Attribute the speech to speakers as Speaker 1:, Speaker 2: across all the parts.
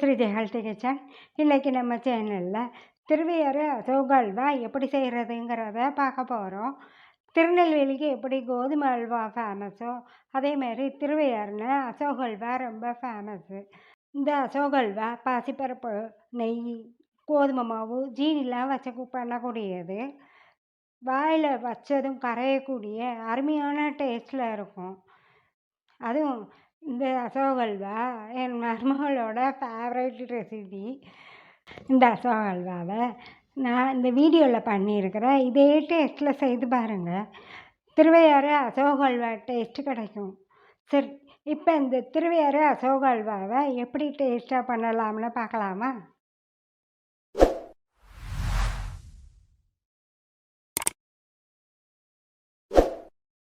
Speaker 1: Welcome to healthy kitchen இன்றைக்கி நம்ம சேனலில் திருவையாறு அசோக அல்வா எப்படி செய்கிறதுங்கிறத பார்க்க போகிறோம் திருநெல்வேலிக்கு எப்படி கோதுமை அல்வா ஃபேமஸோ அதேமாரி திருவையாறுல அசோக அல்வா ரொம்ப ஃபேமஸ்ஸு இந்த அசோக அல்வா பாசிப்பருப்பு நெய் கோதுமை மாவு ஜீனிலாம் வச்சு பண்ணக்கூடியது. வாயில் வச்சதும் கரையக்கூடிய அருமையான டேஸ்ட்டில் இருக்கும். அதுவும் இந்த அசோக அல்வா என் மருமகளோட ஃபேவரட் ரெசிபி இந்த அசோக அல்வாவை நான் இந்த வீடியோவில் பண்ணியிருக்கிறேன். இதே டேஸ்ட்டில் செய்து பாருங்கள் திருவையாறு அசோக அல்வா டேஸ்ட்டு கிடைக்கும். சரி இப்போ இந்த திருவையாறு அசோக அல்வாவை எப்படி டேஸ்ட்டாக பண்ணலாம்னு பார்க்கலாமா?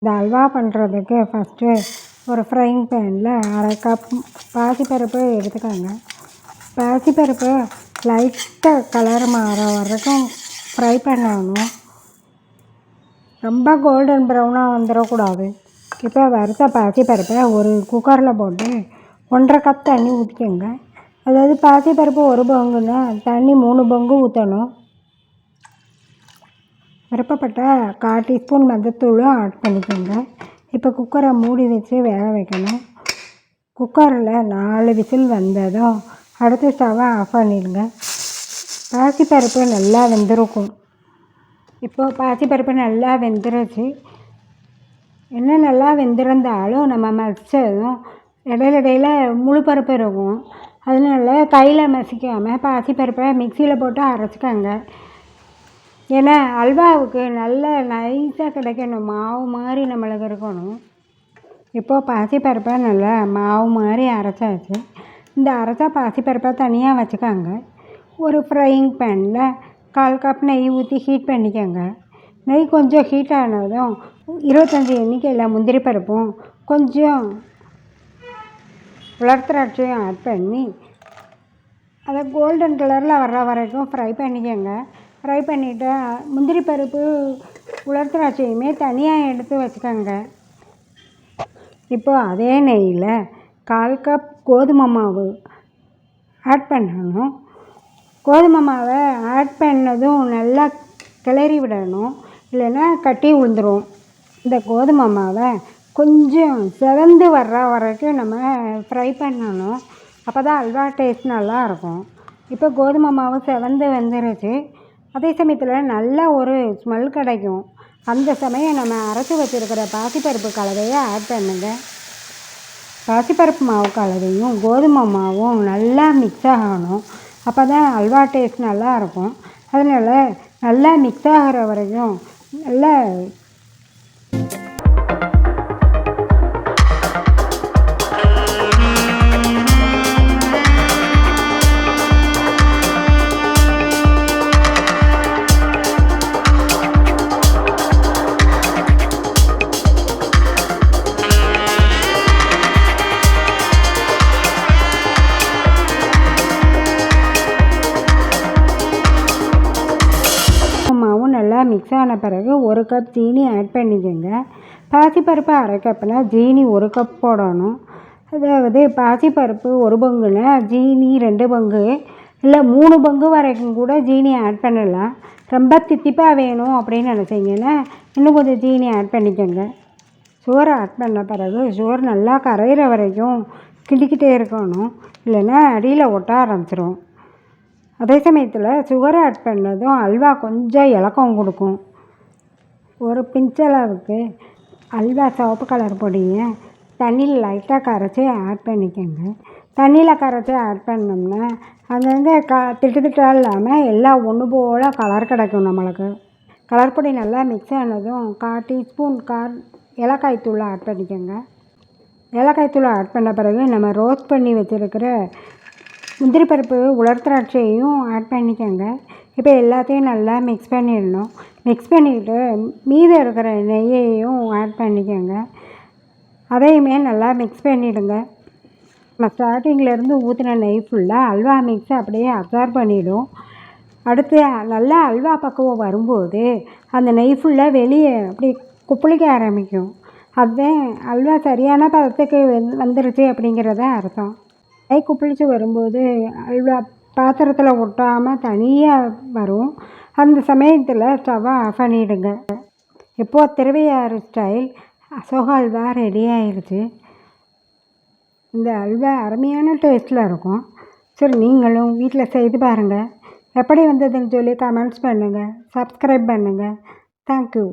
Speaker 1: இந்த அல்வா பண்ணுறதுக்கு ஃபஸ்ட்டு ஒரு ஃப்ரைங் பேனில் அரை கப் பாசிப்பருப்பு எடுத்துக்கோங்க. பாசிப்பருப்பு லைட்டாக கலர் மாற வரைக்கும் ஃப்ரை பண்ணணும். ரொம்ப கோல்டன் ப்ரௌனாக வந்துடக்கூடாது இப்போ வறுத்த பாசிப்பருப்பை ஒரு குக்கரில் போட்டு ஒன்றரை கப் தண்ணி ஊற்றிக்கோங்க அதாவது பாசிப்பருப்பு ஒரு பங்குன்னா தண்ணி மூணு பங்கு ஊற்றணும் விருப்பப்பட்ட கால் டீஸ்பூன் மஞ்சத்தூளும் ஆட் பண்ணிக்கோங்க. இப்போ குக்கரை மூடி வச்சு வேக வைக்கணும். குக்கரில் நாலு விசில் வந்ததும் அடுத்து ஸ்டவ்வை ஆஃப் பண்ணிடுங்க. பாசிப்பருப்பு நல்லா வெந்திருக்கும். இப்போது பாசிப்பருப்பு நல்லா வெந்துருச்சு. என்ன நல்லா வெந்திருந்தாலும் நம்ம மசிச்சதும் இடையில இடையில முழு பருப்பு இருக்கும். அதனால கையில் மசிக்காமல் பாசிப்பருப்பை மிக்சியில் போட்டு அரைச்சிக்கோங்க. ஏன்னா அல்வாவுக்கு நல்ல நைஸாக கிடைக்கணும். மாவு மாதிரி நம்மளுக்கு இருக்கணும். இப்போது பாசிப்பருப்பை நல்லா மாவு மாதிரி அரைச்சாச்சு. இந்த அரைச்சா பாசிப்பருப்பை தனியாக வச்சுக்கோங்க. ஒரு ஃப்ரையிங் பேனில் கால் கப் நெய் ஊற்றி ஹீட் பண்ணிக்கோங்க. நெய் கொஞ்சம் ஹீட் ஆனதும் இருபத்தஞ்சி எண்ணிக்கையில் முந்திரி பருப்பும் கொஞ்சம் உலர் திராட்சையும் ஆட் பண்ணி அதை கோல்டன் கலரில் வர்ற வரைக்கும் ஃப்ரை பண்ணிக்கோங்க. ஃப்ரை பண்ணிவிட்டு முந்திரி பருப்பு உலர் திராட்சையுமே தனியாக எடுத்து வச்சுக்கோங்க இப்போது அதே நெய்யில் கால் கப் கோதுமை மாவு ஆட் பண்ணணும். கோதுமை மாவை ஆட் பண்ணதும் நல்லா கிளறி விடணும். இல்லைன்னா கட்டி விழுந்துடும் இந்த கோதுமை மாவை கொஞ்சம் செவந்து வர்ற வரைக்கும் நம்ம ஃப்ரை பண்ணணும். அப்போ தான் அல்வா டேஸ்ட் நல்லாயிருக்கும் இப்போ கோதுமை மாவு செவந்து வந்துருச்சு. அதே சமயத்தில் நல்ல ஒரு ஸ்மெல் கிடைக்கும். அந்த சமயம் நம்ம அரைச்சி வச்சுருக்கிற பாசிப்பருப்பு கலவையை ஆட் பண்ணுங்க. பாசிப்பருப்பு மாவு கலவையும் கோதுமை மாவும் நல்லா மிக்ஸ் ஆகணும். அப்போ தான் அல்வா டேஸ்ட் நல்லா இருக்கும். அதனால் நல்லா மிக்ஸ் ஆகிற வரைக்கும் நல்லா நல்லா மிக்ஸ் ஆன பிறகு ஒரு கப் ஜீனி ஆட் பண்ணிக்கோங்க. பாசிப்பருப்பு அரை கப்புனா ஜீனி ஒரு கப் போடணும். அதாவது பாசிப்பருப்பு ஒரு பங்குனா ஜீனி ரெண்டு பங்கு இல்லை மூணு பங்கு வரைக்கும் கூட ஜீனி ஆட் பண்ணலாம். ரொம்ப தித்திப்பாக வேணும் அப்படின்னு நினச்சிங்கன்னா இன்னும் கொஞ்சம் ஜீனி ஆட் பண்ணிக்கோங்க. சோறு ஆட் பண்ண பிறகு சோறு நல்லா கரையிற வரைக்கும் கிண்டிக்கிட்டே இருக்கணும். இல்லைன்னா அடியில் ஒட்ட ஆரம்பிச்சிரும். அதே சமயத்தில் சுகரை ஆட் பண்ணதும் அல்வா கொஞ்சம் இலக்கம் கொடுக்கும். ஒரு பிஞ்சளவுக்கு அல்வா சிவப்பு கலர் பொடியை தண்ணியில் லைட்டாக கரைச்சி ஆட் பண்ணிக்கோங்க. தண்ணியில் கரைச்சி ஆட் பண்ணோம்னா அங்கங்கே க திட்டு திட்டாக இல்லாமல் எல்லாம் ஒன்று போல் கலர் கிடைக்கும் நம்மளுக்கு. கலர் பொடி நல்லா மிக்ஸ் ஆனதும் கால் டீஸ்பூன் கார் ஏலக்காய் தூள் ஆட் பண்ணிக்கோங்க. ஏலக்காய் தூள் ஆட் பண்ண பிறகு நம்ம ரோஸ்ட் பண்ணி வச்சுருக்கிற முந்திரி பருப்பு உலர் திராட்சையும் ஆட் பண்ணிக்கோங்க. இப்போ எல்லாத்தையும் நல்லா மிக்ஸ் பண்ணிடணும். மிக்ஸ் பண்ணிக்கிட்டு மீதம் இருக்கிற நெய்யையும் ஆட் பண்ணிக்கோங்க. அதையுமே நல்லா மிக்ஸ் பண்ணிவிடுங்க நம்ம ஸ்டார்டிங்கிலேருந்து ஊற்றின நெய் ஃபுல்லாக அல்வா மிக்ஸ் அப்படியே அப்சார்ப் பண்ணிவிடும் அடுத்து நல்லா அல்வா பக்குவம் வரும்போது அந்த நெய் ஃபுல்லாக வெளியே அப்படி குப்பளிக்க ஆரம்பிக்கும். அதுதான் அல்வா சரியான பதத்துக்கு வந்துருச்சு அப்படிங்கிறத அர்த்தம். கை குப்பிளிச்சு வரும்போது அல்வா பாத்திரத்தில் ஒட்டாமல் தனியாக வரும். அந்த சமயத்தில் ஸ்டவ்வை ஆஃப் பண்ணிவிடுங்க இப்போது திருவையாறு ஸ்டைல் அசோக அல்வா ரெடி ஆயிடுச்சு இந்த அல்வா அருமையான டேஸ்ட்டில் இருக்கும். சரி நீங்களும் வீட்டில் செய்து பாருங்கள் எப்படி வந்ததுன்னு சொல்லி கமெண்ட்ஸ் பண்ணுங்கள் சப்ஸ்கிரைப் பண்ணுங்கள் தேங்க்யூ